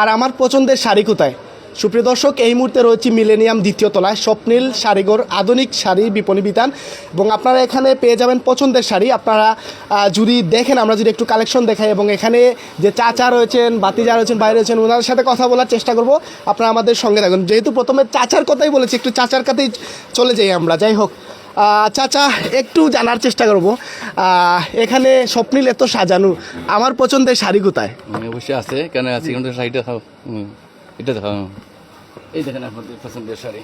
আর আমার পছন্দের শাড়ি কোথায়? সুপ্রিয় দর্শক, এই মুহূর্তে রয়েছে মিলেনিয়াম দ্বিতীয় তলায় স্বপ্নীল শাড়িঘর আধুনিক শাড়ি বিপণী বিতান। এবং আপনারা এখানে পেয়ে যাবেন পছন্দের শাড়ি। আপনারা যদি দেখেন, আমরা যদি একটু কালেকশন দেখাই এবং এখানে যে চাচা রয়েছেন, বাতিজা রয়েছেন বাইরে রয়েছেন ওনার সাথে কথা বলার চেষ্টা করব। আপনারা আমাদের সঙ্গে থাকুন। যেহেতু প্রথমে চাচার কথাই বলেছি, একটু চাচার কথাই চলে যাই আমরা। যাই হোক চাচা, একটু জানার চেষ্টা করব। এখানে স্বপ্নিল এত সাজানো, আমার পছন্দের শাড়ি কোথায়? অবশ্যই আছে, কেন আছে? শাড়িটা খাও। এটা দেখাও। এই দেখেন আপনাদের পছন্দের শাড়ি।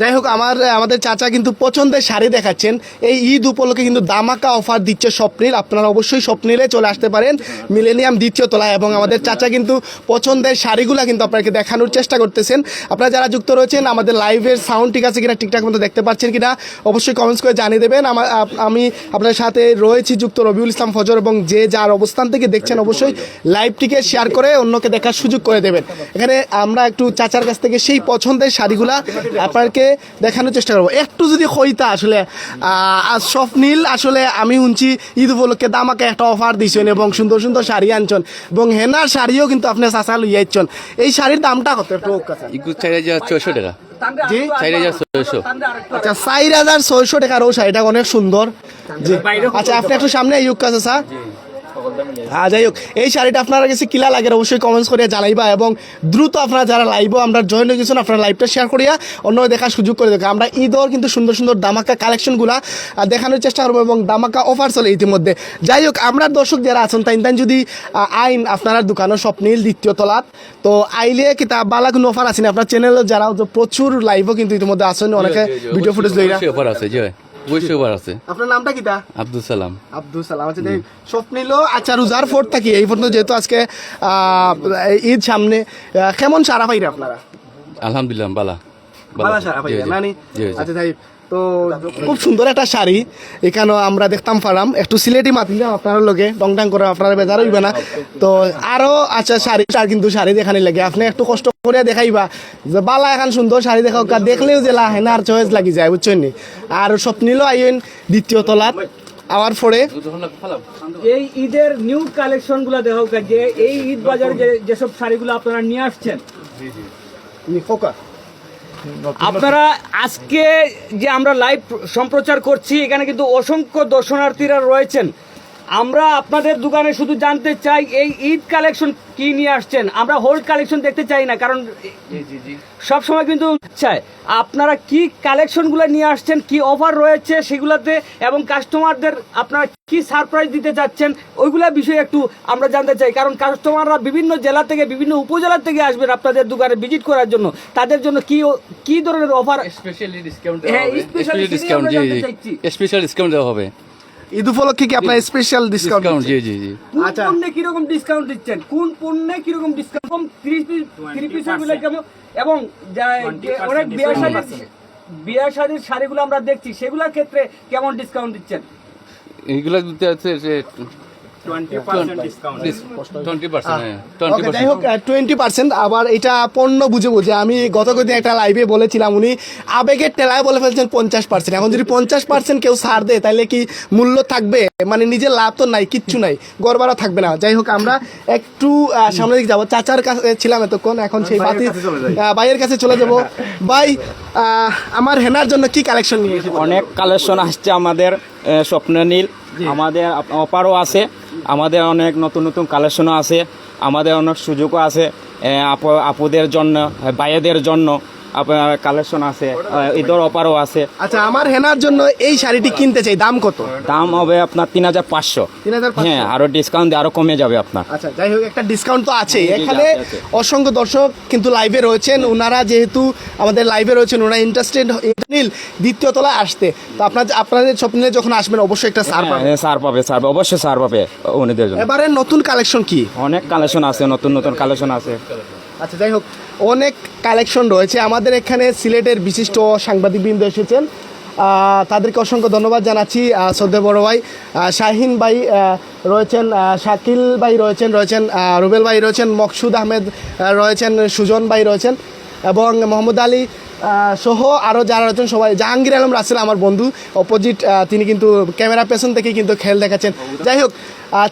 যাই হোক, আমার আমাদের চাচা কিন্তু পছন্দের শাড়ি দেখাচ্ছেন। এই ঈদ উপলক্ষে কিন্তু দামাকা অফার দিচ্ছে স্বপ্নিল। আপনারা অবশ্যই স্বপ্নিলে চলে আসতে পারেন। মিলেনিয়াম দ্বিতীয় তলায় এবং আমাদের চাচা কিন্তু পছন্দের শাড়িগুলো কিন্তু আপনাকে দেখানোর চেষ্টা করতেছেন। আপনারা যারা যুক্ত রয়েছেন, আমাদের লাইভের সাউন্ড ঠিক আছে কিনা, ঠিকঠাক মতো দেখতে পাচ্ছেন কিনা, অবশ্যই কমেন্টস করে জানিয়ে দেবেন। আমার আমি আপনার সাথে রয়েছি যুক্ত রবিউল ইসলাম ফজর এবং যে যার অবস্থান থেকে দেখছেন অবশ্যই লাইভটিকে শেয়ার করে অন্যকে দেখার সুযোগ করে দেবেন। এখানে আমরা একটু চাচার কাছ থেকে সেই পছন্দের শাড়িগুলা আপনাকে দেখানোর চেষ্টা করব। একটু যদি হইতা আসলে স্বপ্নীল আসলে আমি শুনছি ঈদ উপলক্ষে দামাকে একটা অফার দিছেন এবং সুন্দর সুন্দর শাড়ি আনছেন এবং হেনার শাড়িও কিন্তু আপনি চাচা লইয়াইছেন এই শাড়ির দামটা কত? একটু ছয়শো টাকা। আচ্ছা চার হাজার ছয়শো টাকার ও শাড়িটা অনেক সুন্দর। জি। আচ্ছা আপনি একটু সামনে ইউক কাছে স্যার যাই হোক এই শাড়িটা আপনারা কাছে কিলা লাগে অবশ্যই কমেন্টস করিয়া জানাইবা এবং দ্রুত আপনারা যারা লাইভও আমরা জয়েন হয়ে গেছেন আপনারা লাইভটা শেয়ার করিয়া অন্য দেখার সুযোগ করে দেখো আমরা ঈদর কিন্তু সুন্দর সুন্দর দামাকা কালেকশনগুলা দেখানোর চেষ্টা করব এবং দামাকা অফার চলে ইতিমধ্যে। যাই হোক আমরা দর্শক যারা আছেন তাই তাই যদি আইন আপনার দোকানের স্বপ্নীল দ্বিতীয় তলাত তো আইলে কিতাব বালা কোনো অফার আছে না? আপনার চ্যানেলে যারা প্রচুর লাইভও কিন্তু ইতিমধ্যে আসেন অনেকে ভিডিও ফুটেজ লইরা অফার আছে অবশ্যই আছে। আপনার নামটা কিতা আব্দুল সালাম। আব্দুল সালাম। আচ্ছা স্বপ্নিল আচ্ছা রোজার ফোর থাকি এই পর্যন্ত যেহেতু আজকে আহ, ঈদ সামনে কেমন সারা পাইরে আপনারা? আলহামদুলিল্লাহ বালা। বালা সারা পাইরে নানি জি। আচ্ছা তাই তো খুব সুন্দর একটা শাড়ি। এখানে আমরা দেখতাম পারাম একটু সিলেটি মাতিলাম আপনার লগে টং টাং করে আপনারা বেজার হইবে না। তো আরও আচ্ছা শাড়ি আর কিন্তু শাড়ি দেখানি লাগে। আপনি একটু কষ্ট করে দেখাইবা। যে বালা এখন সুন্দর শাড়ি দেখাও কা দেখলেও যে লাহেনা আর চয়েস লাগি যায় বুঝছেন নি? আর স্বপ্নিল আইন দ্বিতীয় তলাত আওয়ার পরে এই ঈদের নিউ কালেকশনগুলো দেখা যে এই ঈদ বাজারে যে যেসব শাড়িগুলো আপনারা নিয়ে আসছেন। ফোকা। আপনারা আজকে যে আমরা লাইভ সম্প্রচার করছি এখানে কিন্তু অসংখ্য দর্শনার্থীরা রয়েছেন। আমরা আপনাদের দোকানে শুধু জানতে চাই এই ঈদ কালেকশন কি নিয়ে আসছেন? আমরা হোল্ড কালেকশন দেখতে চাই না কারণ সব সময় কিন্তু চাই। আপনারা কি কালেকশনগুলো নিয়ে আসছেন কি অফার রয়েছে সেগুলোতে এবং কাস্টমারদের আপনারা কি সারপ্রাইজ দিতে চাচ্ছেন ওইগুলা বিষয়ে একটু আমরা জানতে চাই। কারণ কাস্টমাররা বিভিন্ন জেলা থেকে বিভিন্ন উপজেলা থেকে আসবেন আপনাদের দোকানে ভিজিট করার জন্য। তাদের জন্য কি কি ধরনের অফার? স্পেশালি ডিসকাউন্ট হ্যাঁ, specially ডিসকাউন্ট। স্পেশাল ডিসকাউন্ট দেওয়া হবে। ঈদ উপলক্ষে কি আপনার স্পেশাল ডিসকাউন্ট ডিসকাউন্ট জি জি জি। কোন আচ্ছা। পণ্যে কীরকম ডিসকাউন্ট দিচ্ছেন? কোন পণ্যে কীরকম ডিসকাউন্ট থ্রি পিস থ্রি কেমন? এবং যা- অনেক বিয়ার শাড়ির বিয়ার শাড়ির শাড়িগুলো আমরা দেখছি সেগুলোর ক্ষেত্রে কেমন ডিসকাউন্ট দিচ্ছেন? এইগুলো দিতে আছে ওকে যাই হোক টোয়েন্টি পার্সেন্ট আবার এটা পণ্য বুঝে বুঝে আমি গত কদিন একটা লাইভে বলেছিলাম উনি আবেগের টেলায় বলে ফেলছেন পঞ্চাশ পার্সেন্ট এখন যদি পঞ্চাশ পার্সেন্ট কেউ ছাড় দেয় তাহলে কি মূল্য থাকবে? মানে নিজের লাভ তো নাই কিচ্ছু নাই গড়বাড়া থাকবে না। যাই হোক আমরা একটু সামনের দিকে যাব। চাচার কাছে ছিলাম এতক্ষণ এখন সেই বাতি ভাইয়ের কাছে চলে যাব। ভাই আমার হেনার জন্য কি কালেকশন নিয়ে অনেক কালেকশন আসছে আমাদের স্বপ্ন নীল আমাদের অপারও আছে। আমাদের অনেক নতুন নতুন কালেকশনও আছে আমাদের অনেক সুযোগও আছে আপুদের জন্য ভাইয়েদের জন্য। আপনার কালেকশন আছে ঈদের অপারও আছে। আচ্ছা আমার হেনার জন্য এই শাড়িটি কিনতে চাই দাম কত? দাম হবে আপনার তিন হাজার পাঁচশো। 3500 হ্যাঁ আরও ডিসকাউন্ট দিয়ে আরও কমে যাবে আপনার। আচ্ছা যাই হোক একটা ডিসকাউন্ট তো আছেই। জি, এখানে। অসংখ্য দর্শক কিন্তু লাইভে রয়েছেন। ওনারা যেহেতু আমাদের লাইভে রয়েছেন ওনারা ইন্টারেস্টেড নীল দ্বিতীয় তলায় আসতে। তো আপনার আপনাদের স্বপ্নে যখন আসবেন অবশ্যই একটা সার হ্যাঁ, সার পাবে সার পাবে অবশ্যই সার পাবে উনিদের জন্য। এবারে নতুন কালেকশন কি? অনেক কালেকশন আছে নতুন নতুন কালেকশন আছে। আচ্ছা যাই হোক, অনেক কালেকশন রয়েছে। আমাদের এখানে সিলেটের বিশিষ্ট সাংবাদিকবৃন্দ এসেছেন। তাদেরকে অসংখ্য ধন্যবাদ জানাচ্ছি শ্রদ্ধে বড় ভাই। শাহিন ভাই রয়েছেন শাকিল ভাই রয়েছেন রয়েছেন রুবেল ভাই রয়েছেন, মকসুদ আহমেদ রয়েছেন, সুজন ভাই রয়েছেন। এবং মোহাম্মদ আলী সহ আরও যারা আছেন সবাই জাহাঙ্গীর আলম রাসেল আমার বন্ধু অপোজিট তিনি কিন্তু ক্যামেরা পেছন থেকে কিন্তু খেল দেখাচ্ছেন যাই হোক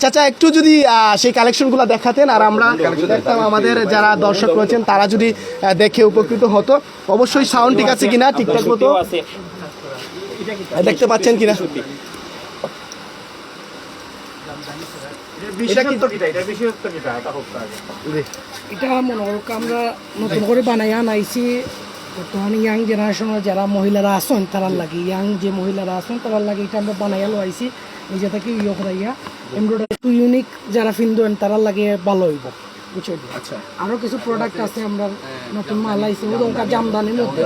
চাচা একটু যদি সেই কালেকশনগুলো দেখাতেন আর আমরা দেখতাম আমাদের যারা দর্শক রয়েছেন তারা যদি দেখে উপকৃত হতো অবশ্যই সাউন্ড ঠিক আছে কিনা ঠিকঠাক মতো দেখতে পাচ্ছেন কিনা এটা কি এটা মনে করো আমরা নতুন করে বানাই আনাইছি বর্তমানে ইয়াং জেনারেশনের যারা মহিলারা আছেন তারার লাগে ইয়াং যে মহিলারা আছেন তারার লাগে এটা আমরা বানাইয়া লোয়াইছি নিজে থেকে ইয়ে করাইয়া। এমব্রয়ডারি একটু ইউনিক যারা ফিনদেন তারার লাগে ভালো হইব বুঝছ? আচ্ছা। আরও কিছু প্রোডাক্ট আছে আমরা নতুন মাল আইছে ওদের জামদানির মধ্যে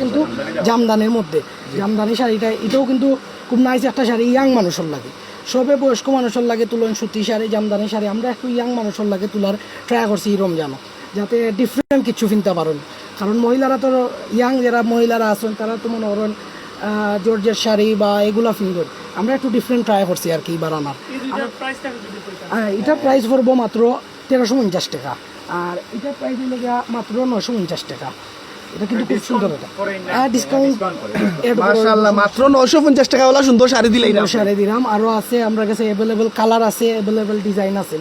কিন্তু জামদানির মধ্যে। জামদানি শাড়িটা এটাও কিন্তু খুব নাইস একটা শাড়ি ইয়াং মানুষের লাগে। সবে বয়স্ক মানুষের লাগে তুলন সুতি শাড়ি জামদানি শাড়ি আমরা একটু ইয়াং মানুষের লাগে তুলার ট্রাই করছি এই রমজানও যাতে ডিফারেন্ট কিছু কিনতে পারেন। কারণ মহিলারা তো ইয়াং যারা মহিলারা আছেন তারা তো মনে করেন জর্জের শাড়ি বা এগুলা ফিঙ্গর আমরা একটু ডিফারেন্ট ট্রাই করছি আর কি এবার আনার আর এটার প্রাইস পড়ব মাত্র তেরোশো পঞ্চাশ টাকা। আর এটার প্রাইস হলো মাত্র নশো পঞ্চাশ টাকা। এটা কিন্তু খুব সুন্দর এটা। ডিসকাউন্ট মাশাআল্লাহ মাত্র নশো পঞ্চাশ টাকা ওলা সুন্দর শাড়ি দিলেই না। সারে দিলাম। আরও আছে আমরা কাছে অ্যাভেলেবেল কালার আছে অ্যাভেলেবেল ডিজাইন আছে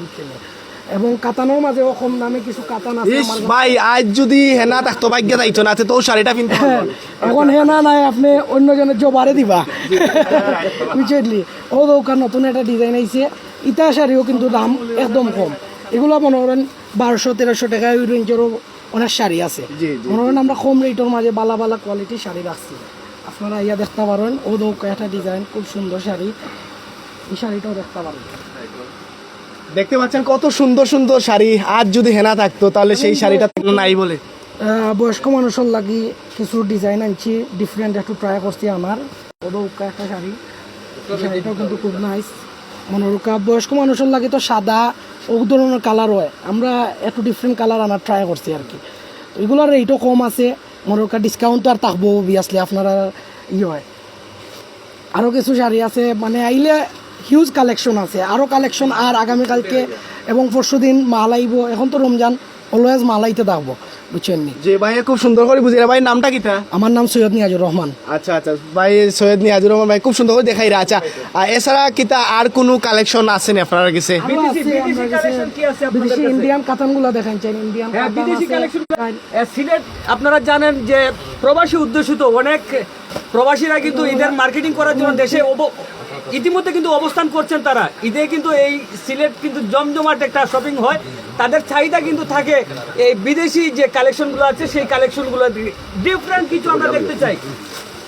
এবং কাতানোর মাঝেও কম দামে কিছু কাতান আছে। ভাই আজ যদি হেনা থাকতো ভাগ্য দায়িত্ব না তো শাড়িটা কিনতে পারব। এখন হে না নাই আপনি অন্যজনের জবারে দিবা। বুঝলি ও দৌকার নতুন একটা ডিজাইন আইছে। ইটা শাড়িও কিন্তু দাম একদম কম। এগুলো মনে করেন বারোশো তেরোশো টাকা ওই রেঞ্জেরও অনেক শাড়ি আছে। করেন আমরা কম রেটের মাঝে বালা বালা কোয়ালিটির শাড়ি রাখছি। আপনারা ইয়া দেখতে পারেন ও দৌকা একটা ডিজাইন খুব সুন্দর শাড়ি। এই শাড়িটাও দেখতে পারেন। দেখতে পাচ্ছেন কত সুন্দর সুন্দর শাড়ি। আজ যদি হেনা থাকতো তাহলে সেই শাড়িটা নাই বলে। বয়স্ক মানুষের লাগি কিছু ডিজাইন আনছি ডিফারেন্ট একটু ট্রাই করছি আমার। ওদের উকা একটা শাড়ি। শাড়িটাও কিন্তু খুব নাইস মনোরুকা বয়স্ক মানুষের লাগে তো সাদা ও ধরনের কালার হয়। আমরা একটু ডিফারেন্ট কালার আনার ট্রাই করছি আর কি। এগুলোর রেটও কম আছে। মনে মনোরুকা ডিসকাউন্ট তো আর থাকব অবভিয়াসলি আপনারা ই হয়। আরও কিছু শাড়ি আছে মানে আইলে হিউজ কালেকশন আছে। আরও কালেকশন আর আগামীকালকে এবং পরশু দিন মাল আইব। এখন তো রমজান। অলওয়েজ মাল আইতে থাকব বুঝছেন নি? যে ভাই খুব সুন্দর করে বুঝিয়ে ভাই নামটা কিটা আমার নাম সৈয়দ নিয়াজুর রহমান। আচ্ছা আচ্ছা। ভাই সৈয়দ নিয়াজুর রহমান ভাই খুব সুন্দর করে দেখাই রা। আচ্ছা আর এছাড়া কিতা আর কোনো কালেকশন আছে নি আপনার কাছে? বিদেশি- কি? ইন্ডিয়ান কাতানগুলো দেখান চাই ইন্ডিয়ান হ্যাঁ বিদেশি। কালেকশন সিলেট আপনারা জানেন যে প্রবাসী উদ্দেশিত অনেক প্রবাসীরা কিন্তু ঈদের মার্কেটিং করার জন্য দেশে ইতিমধ্যে কিন্তু অবস্থান করছেন তারা। ঈদে কিন্তু এই সিলেট কিন্তু জমজমাট একটা শপিং হয়। তাদের চাহিদা কিন্তু থাকে এই বিদেশি যে কালেকশনগুলো আছে, সেই কালেকশনগুলো ডিফারেন্ট কিছু আমরা দেখতে চাই।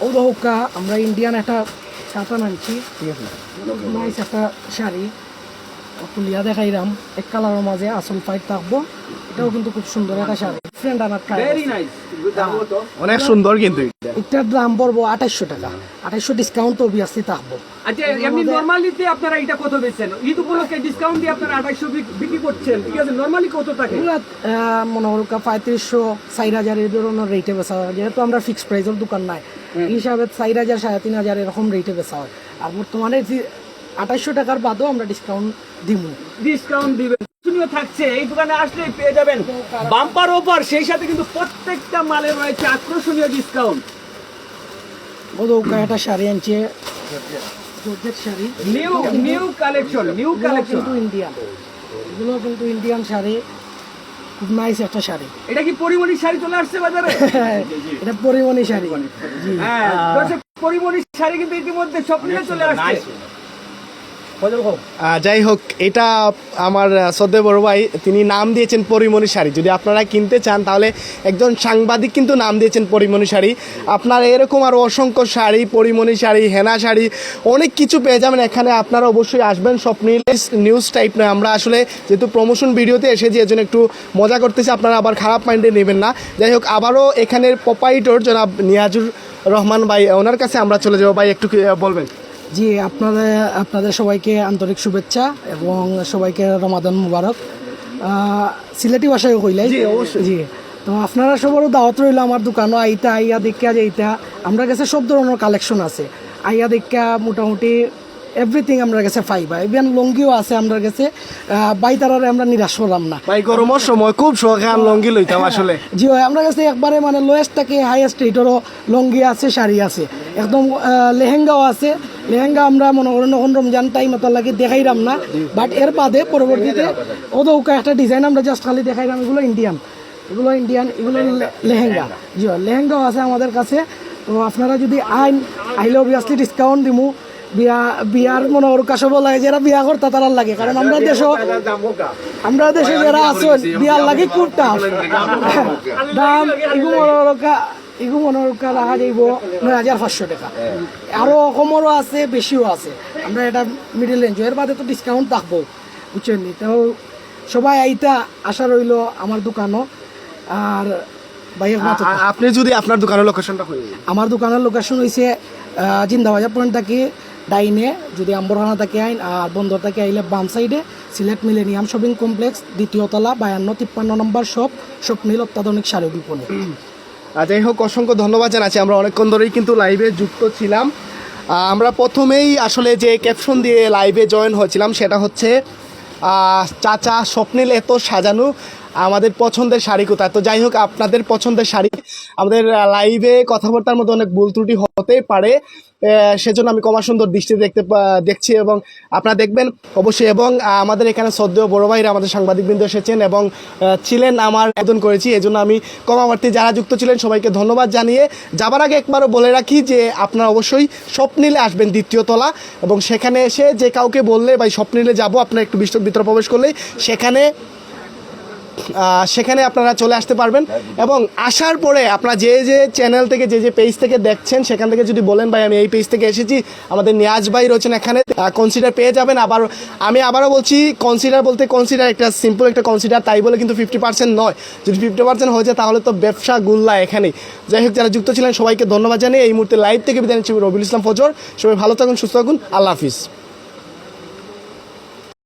ও দহকা আমরা ইন্ডিয়ান একটা কাতান আনছি নাইস একটা শাড়ি। তুলিয়া দেখাইলাম। এক কালারের মাঝে আসল ফাইট থাকব। এটাও কিন্তু খুব সুন্দর একটা শাড়ি। নাইস অনেক সুন্দর কিন্তু এটার দাম পড়ব আঠাইশশো টাকা। আঠাইশশো ডিসকাউন্ট তো অবভিয়াসলি থাকব। আচ্ছা এমনি নরমালিতে আপনারা এটা কত বেচছেন ঈদ উপলক্ষে ডিসকাউন্ট দিয়ে আপনারা আঠাইশশো বিক্রি করছেন। ঠিক আছে নরমালি কত থাকে? মনে করো পঁয়ত্রিশশো চার হাজার এই ধরনের রেটে বেচা হয়। যেহেতু আমরা ফিক্সড প্রাইসের দোকান নাই এই হিসাবে চার হাজার সাড়ে তিন হাজার এরকম রেটে বেচা হয়। আর বর্তমানে আঠাইশশো টাকার বাদেও আমরা ডিসকাউন্ট দিব ডিসকাউন্ট দিবেন। শুনিও থাকছে। এই দোকানে আসলে পেয়ে যাবেন বাম্পার অফার সেই সাথে কিন্তু প্রত্যেকটা মালে রয়েছে আকর্ষণীয় ডিসকাউন্ট একটা শাড়ি আনছে। Georgette sari. New new collection new collection কিন্তু ইন্ডিয়ান এগুলো কিন্তু ইন্ডিয়ান শাড়ি। খুব নাইস একটা শাড়ি। এটা কি পরিমণি শাড়ি চলে আসছে বাজারে? এটা পরিমণি শাড়ি। হ্যাঁ পরিমণি শাড়ি কিন্তু ইতিমধ্যে চলে আসছে। যাই হোক, এটা আমার শ্রদ্ধে বড় ভাই, তিনি নাম দিয়েছেন পরিমণি শাড়ি। যদি আপনারা কিনতে চান, তাহলে একজন সাংবাদিক কিন্তু নাম দিয়েছেন পরিমণি শাড়ি। আপনার এরকম আরও অসংখ্য শাড়ি, পরিমণি শাড়ি, হেনা শাড়ি, অনেক কিছু পেয়ে যাবেন এখানে। আপনারা অবশ্যই আসবেন স্বপ্নিল নিউজ টাইপ নয় আমরা আসলে যেহেতু প্রমোশন ভিডিওতে এসেছি এর জন্য একটু মজা করতেছি, আপনারা আবার খারাপ মাইন্ডে নেবেন না। যাই হোক, আবারও এখানের প্রপাইটর জনাব নিয়াজুর রহমান ভাই, ওনার কাছে আমরা চলে যাব। ভাই, একটু বলবেন? জি আপনাদের আপনাদের সবাইকে আন্তরিক শুভেচ্ছা এবং সবাইকে রমাদান মুবারক। সিলেটি ভাষায় কইলাই জি, তো আপনারা সবারও দাওয়াত রইল আমার দোকানও আইতা আইয়া দেখা যাইতা। আমরা কাছে সব ধরনের কালেকশন আছে। আইয়া দেখা মোটামুটি এভরিথিং আমরা কাছে পাইবা ইভেন লঙ্গিও আছে আমরা কাছে। বাইতারারে আমরা নিরাশ করলাম না। ভাই গরমের সময় খুব শখে আর লঙ্গি লইতাম আসলে। জি হয় আমরা কাছে একবারে মানে লোয়েস্ট থেকে হাইয়েস্ট রেটেরও লঙ্গি আছে শাড়ি আছে। একদম লেহেঙ্গাও আছে। লেহেঙ্গা আমরা মনে করেন এখন রমজান টাইম এত লাগে দেখাইলাম না। বাট এর বাদে পরবর্তীতে ওদৌকা একটা ডিজাইন আমরা জাস্ট খালি দেখাইলাম এগুলো ইন্ডিয়ান এগুলো ইন্ডিয়ান এগুলো লেহেঙ্গা। জি লেহেঙ্গাও আছে আমাদের কাছে। তো আপনারা যদি আইন আইলে অবভিয়াসলি ডিসকাউন্ট দিমু। বিয়া বিয়ার মনে ওর কাছে বলা হয় যারা বিয়া করতে তারা লাগে কারণ আমরা দেশ আমরা দেশে যারা আছেন বিয়ার লাগে কুর্তা। দাম মনোরকা ইগু মনোরকা রাখা যাইব নয় হাজার পাঁচশো টাকা। আরও কমরও আছে বেশিও আছে। আমরা এটা মিডিল রেঞ্জ এর বাদে তো ডিসকাউন্ট থাকব বুঝছেন নি? তো সবাই আইতা আশা রইল আমার দোকানও। আর আপনি যদি আপনার দোকানের লোকেশনটা আমার দোকানের লোকেশন হয়েছে জিন্দাবাজার পয়েন্ট থাকি ডাইনে যদি আম্বরখানা থাকি আইন আর বন্দর থাকি আইলে বাম সাইডে সিলেট মিলেনিয়াম শপিং কমপ্লেক্স দ্বিতীয় তলা বায়ান্ন তিপ্পান্ন নম্বর শপ স্বপ্নিল অত্যাধুনিক শাড়ি বিপণী। যাই হোক, অসংখ্য ধন্যবাদ জানাচ্ছি। আমরা অনেকক্ষণ ধরেই কিন্তু লাইভে যুক্ত ছিলাম। আমরা প্রথমেই আসলে যে ক্যাপশন দিয়ে লাইভে জয়েন হয়েছিলাম, সেটা হচ্ছে চাচা স্বপ্নিল এত সাজানো। আমাদের পছন্দের শাড়ি কোথায়? তো যাই হোক, আপনাদের পছন্দের শাড়ি, আমাদের লাইভে কথাবার্তার মধ্যে অনেক ভুল ত্রুটি হতেই পারে সেজন্য আমি কমা সুন্দর দৃষ্টি দেখতে দেখছি এবং আপনারা দেখবেন, অবশ্যই, এবং আমাদের এখানে শ্রদ্ধেয় বড় ভাইরা আমাদের সাংবাদিকবৃন্দ এসেছেন এবং ছিলেন আমার আবেদন করেছি, এজন্য আমি কমাবার্তি যারা যুক্ত ছিলেন সবাইকে ধন্যবাদ জানিয়ে যাবার আগে একবারও বলে রাখি যে আপনারা অবশ্যই স্বপ্নিলে আসবেন দ্বিতীয় তলা, এবং সেখানে এসে যে কাউকে বললে বা স্বপ্নিলে যাব, আপনারা একটু বিস্তর ভিতরে প্রবেশ করলেই, সেখানে সেখানে আপনারা চলে আসতে পারবেন। এবং আসার পরে আপনারা যে যে চ্যানেল থেকে, যে যে পেজ থেকে দেখছেন, সেখান থেকে যদি বলেন, ভাই, আমি এই পেজ থেকে এসেছি, আমাদের নিয়াজ ভাই রয়েছেন এখানে কনসিডার পেয়ে যাবেন। আবার আমি আবারও বলছি কনসিডার বলতে কনসিডার একটা সিম্পল একটা কনসিডার তাই বলে কিন্তু ফিফটি পার্সেন্ট নয়। যদি ফিফটি পার্সেন্ট হয়ে যায়, তাহলে তো ব্যবসা গুল্লা এখানেই। যাই হোক, যারা যুক্ত ছিলেন, সবাইকে ধন্যবাদ জানিয়ে এই মুহূর্তে লাইভ থেকে বিদায় নিচ্ছি রবিউল ইসলাম ফজর। সবাই ভালো থাকুন, সুস্থ থাকুন। আল্লাহ হাফিজ।